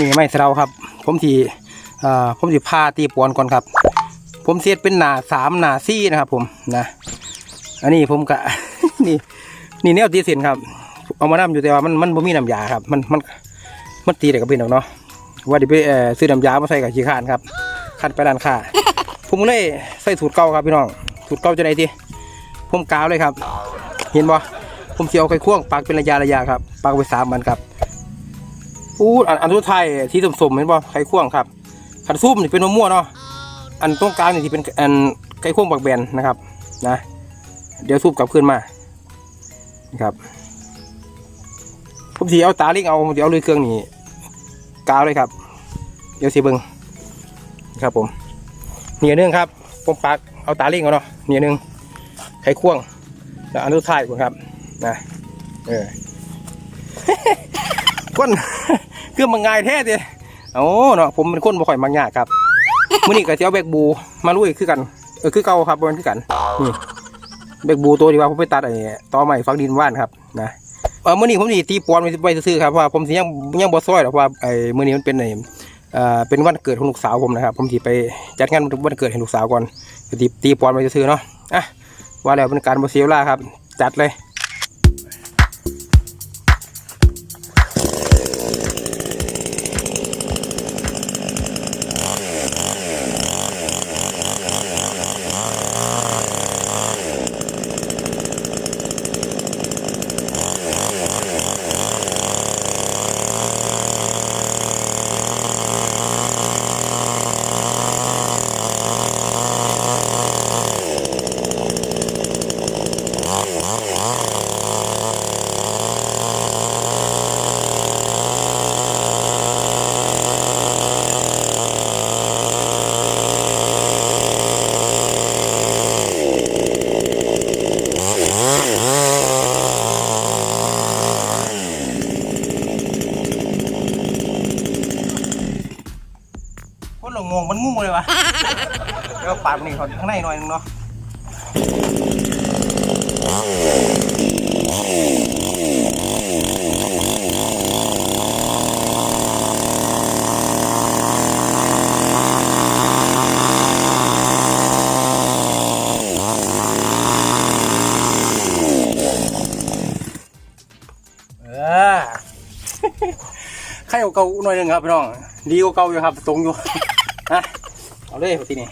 นี้ไม่เสาครับ ผมทีผมสิพาตีปวนก่อนครับ ผมเสียดเป็นหนาสามหนาซี่นะครับ ผมนะอันนี้ผมกะนี่นี่แนวตีเส้นครับ เอามานํอยู่แต่ว่ามันมันบ่มีน้ำยาครับ มันมันมันตีได้กับเป็นดอกเนาะว่าดิไปซื้อน้ำยามาใส่กับขี้ขานครับขัดไปด้านข้าผมเลยใส่สูตรเก่าครับพี่น้องสูตรเก่าจะไหนทีผมกาวเลยครับ เห็นบ่ผมเสียวไข่ควงปักเป็นระยะระยะครับปักไปสามมันครับ อู้อันอันสุดท้ายที่สมๆเห็นบ่ไข่ควงครับขันซุ่มนี่เป็นมะม่วงเนาะอันตรงกลางนี่ที่เป็นอันไข่ควงปักแบนนะครับนะ เดี๋ยวซุบกลับขึ้นมานะครับผมสีเอาตาลิงเอาเดี๋ยวเอาเลยเครื่องนี้กาวเลยครับ เดี๋ยวสีเบิงครับผมเนียนึงครับผมปักเอาตาลิงเอาเนาะเนียนึงไขควงแล้วอันสุดท้ายครับนะเออ ก้นเครื่องมันง่ายแท้เดียโอ้เนาะผมเป็นคนบ่ค่อยมักยากครับมื้อนี้ก็สิเอาแบกบูมาลุยคือกันเออคือเก่าครับบ่แมันคือกันนี่แบกบูตัวที่ว่าผมไปตัดไอ้ตอใหม่ฟักดินว่านครับนะเออมื่อนี้ผมสิตีปอนไว้ซื้อๆครับเพราะว่าผมสิยังยังบ่ซอยหรอกเพราะว่าไอ้มื่อนี้มันเป็นไอ้เอ่อเป็นวันเกิดของลูกสาวผมนะครับ ผมสิไปจัดงานวันเกิดให้ลูกสาวก่อนก็ตีตีปอนไว้ซื้อๆเนาะอะว่าแล้วเป็นการบ่เสียเวลาครับ จัดเลย คนหลงงงมันงูเลยวะ เดี๋ยว ปาดมันนี่เขาข้างในหน่อยนึงเนาะเออไข่เก่าหน่อยหนึงครับพี่น้อง ดีกว่าเก่าอยู่ครับ ตรงอยู่ฮะเอาเลยทีนี้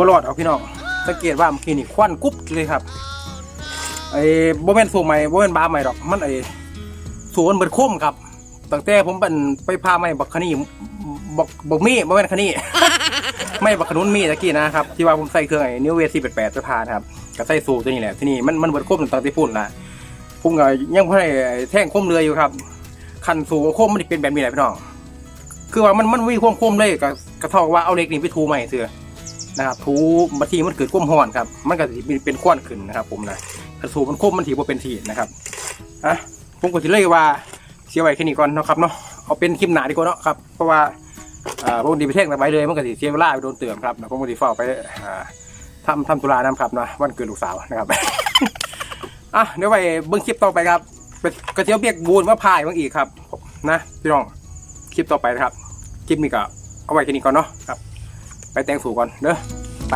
บรอดเอาพี่น้องสังเกตว่าเมื่อกี้นี่ควันกุ๊บเลยครับไอ้โบแมนสูงใหม่โบแมนบาใหม่ดอก มันไอ้สูนเบิดคมครับตั้งแต่ผมเป็นไปพาไม่บักคณีบักบักมีโบแมนคณีไม่บักขนุนมีตะกี้นะครับ ที่ว่าผมใส่เครื่องไอ้นิวเวสี่แปดแปดจะพานครับก็ใส่สูตัวนี้แหละที่นี่มันมันเบิดคมตั้งแต่พุ่นละผมก็ยังพ่ได้แท่งคมเรืออยู่ครับคันสูคมมันเป็นแบบนี้แหละพี่น้องคือว่ามันมันมีความคมเลยก็กระเทาว่าเอาเล็กนี่ไปทูใหม่เสือ นะครับทูบางทีมันเกิดความร้อนครับ มันก็สิเป็นควันขึ้นนะครับ ผมนะถ้าสูมันคมมันถีบ่เป็นทีนะครับอะผมก็สิเลยว่าเสียไว้แค่นี้ก่อนนะครับเนาะเอาเป็นคลิปหนาดีกว่าเนาะครับเพราะว่าอ่าผมดีไปแท่งไปเลยมันก็สิเสียเวลาไปโดนเตือนครับแล้วผมก็สิเฝ้าไปอ่าทำทำธุระนํครับนะวันเกิดลูกสาวนะครับอะเดี๋ยวไปเบิ่งคลิปต่อไปครับเป็นกระเทียมเบียกบูนว่าพายบางอีกครับนะพี่น้องคลิปต่อไปนะครับ คลิปนี้ก็เอาไว้แค่นี้ก่อนเนาะครับ ไปแต่งสูก่อนเด้อไป